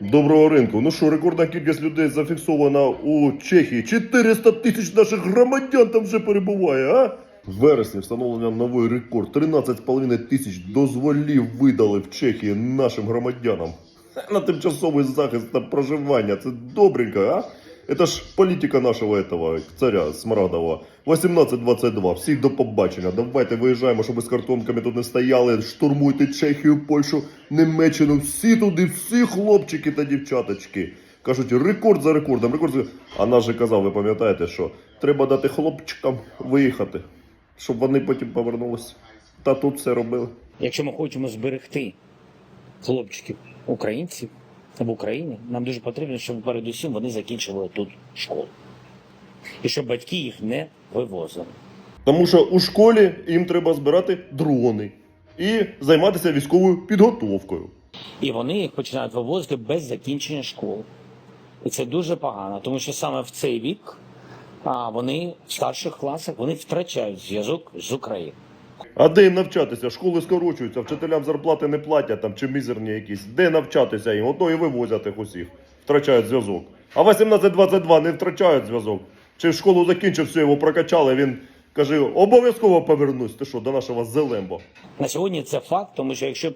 Доброго ринку. Ну що, рекордна кількість людей зафіксована у Чехії. 400 тисяч наших громадян там вже перебуває, а? В вересні встановлення новий рекорд. 13,5 тисяч дозволів видали в Чехії нашим громадянам. На тимчасовий захист та проживання. Це добренько, а? Это ж політика нашого этого царя Смарагдова. 18-22. Всіх до побачення. Давайте виїжджаємо, щоб з картонками тут не стояли. Штурмуйте Чехію, Польщу, Німеччину. Всі туди, всі хлопчики та дівчаточки. Кажуть, рекорд за рекордом, рекорд за... А наш же казав, ви пам'ятаєте, що треба дати хлопчикам виїхати, щоб вони потім повернулися. Та тут все робили. Якщо ми хочемо зберегти хлопчиків українців в Україні, нам дуже потрібно, щоб передусім вони закінчили тут школу. І щоб батьки їх не вивозили. Тому що у школі їм треба збирати дрони і займатися військовою підготовкою. І вони їх починають вивозити без закінчення школи. І це дуже погано, тому що саме в цей вік а, вони в старших класах вони втрачають зв'язок з Україною. А де їм навчатися? Школи скорочуються, вчителям зарплати не платять там чи мізерні якісь. Де навчатися їм? Ото і вивозять їх усіх. Втрачають зв'язок. А 18-22 не втрачають зв'язок. Чи школу закінчив, все його прокачали, він каже, обов'язково повернусь. Ти що, до нашого Зелембо. На сьогодні це факт, тому що якщо б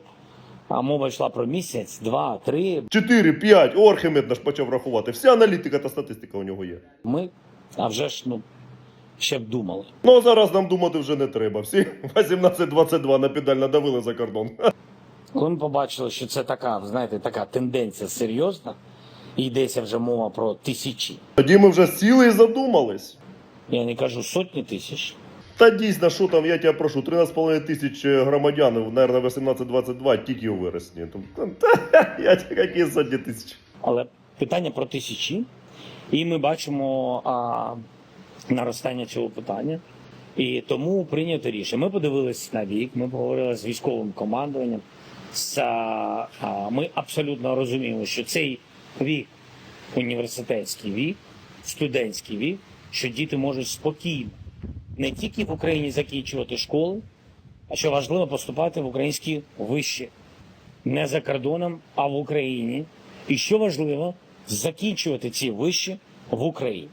а, мова йшла про місяць, два, три, 4, 5, о, Архимед наш почав рахувати. Вся аналітика та статистика у нього є. ми, а вже ж ну ще б думали. Ну зараз нам думати вже не треба. Всі 18-22 на педаль надавили за кордон. Коли ми побачили, що це така, знаєте, така тенденція серйозна, і йдеться вже мова про тисячі. Тоді ми вже сіли і задумались. Я не кажу сотні тисяч, Та дійсно, що там, я тебе прошу, 13,5 тисяч громадян, наверное, 18-22 тільки у вересні. Та, я тебе, які сотні тисяч. але питання про тисячі, і ми бачимо а, наростання цього питання. І тому прийнято рішення. Ми подивилися на вік, ми поговорили з військовим командуванням. З, а, ми абсолютно розуміємо, що цей вік, університетський вік, студентський вік, що діти можуть спокійно не тільки в Україні закінчувати школи, а що важливо поступати в українські виші не за кордоном, а в Україні. І що важливо, закінчувати ці виші в Україні.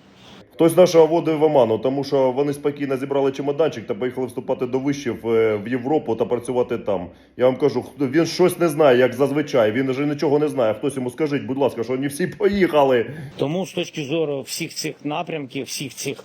Хтось нашого водив в оману, тому що вони спокійно зібрали чемоданчик та поїхали вступати до вишів е, в Європу та працювати там. Я вам кажу, він щось не знає, як зазвичай. Він вже нічого не знає. Хтось йому скажіть, будь ласка, що вони всі поїхали. Тому з точки зору всіх цих напрямків, всіх цих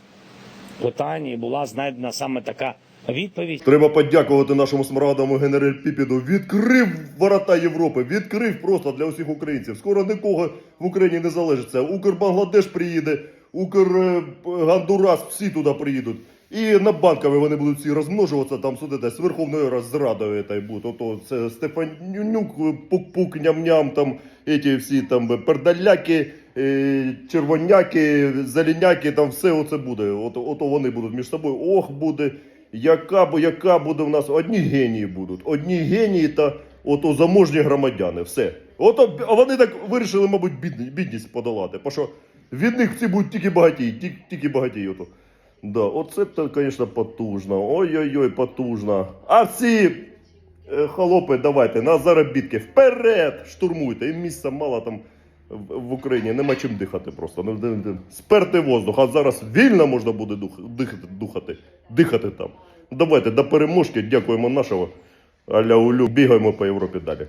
питань була знайдена саме така відповідь. Треба подякувати нашому смарагдовому генераль Піпіду. Відкрив ворота Європи, відкрив просто для усіх українців. Скоро нікого в Україні не залишиться. Укрбангладеш приїде, Укргандурас, всі туди приїдуть. І на банкові вони будуть всі розмножуватися, там судите з Верховною Радою та й будуть. Ото це Стефанюк, пук-пук, ням-ням, там эти всі там пердаляки, е, червоняки, зеленяки, там все оце буде. Ото, ото вони будуть між собою. Ох, буде. Яка, яка буде в нас одні генії будуть, одні генії та ото заможні громадяни. Все. Ото а вони так вирішили, мабуть, бідні, бідність подолати. Бо що від них всі будуть тільки багатії, тільки, тільки багатії. Ото. Да, оце звісно, потужно. Ой-ой-ой, потужно. А всі е, холопи, давайте на заробітки вперед! Штурмуйте. І місця мало там в, Україні, нема чим дихати просто. Сперти воздух, а зараз вільно можна буде дух, дихати, дихати там. Давайте до переможки, дякуємо нашого. Аля улю, бігаємо по Європі далі.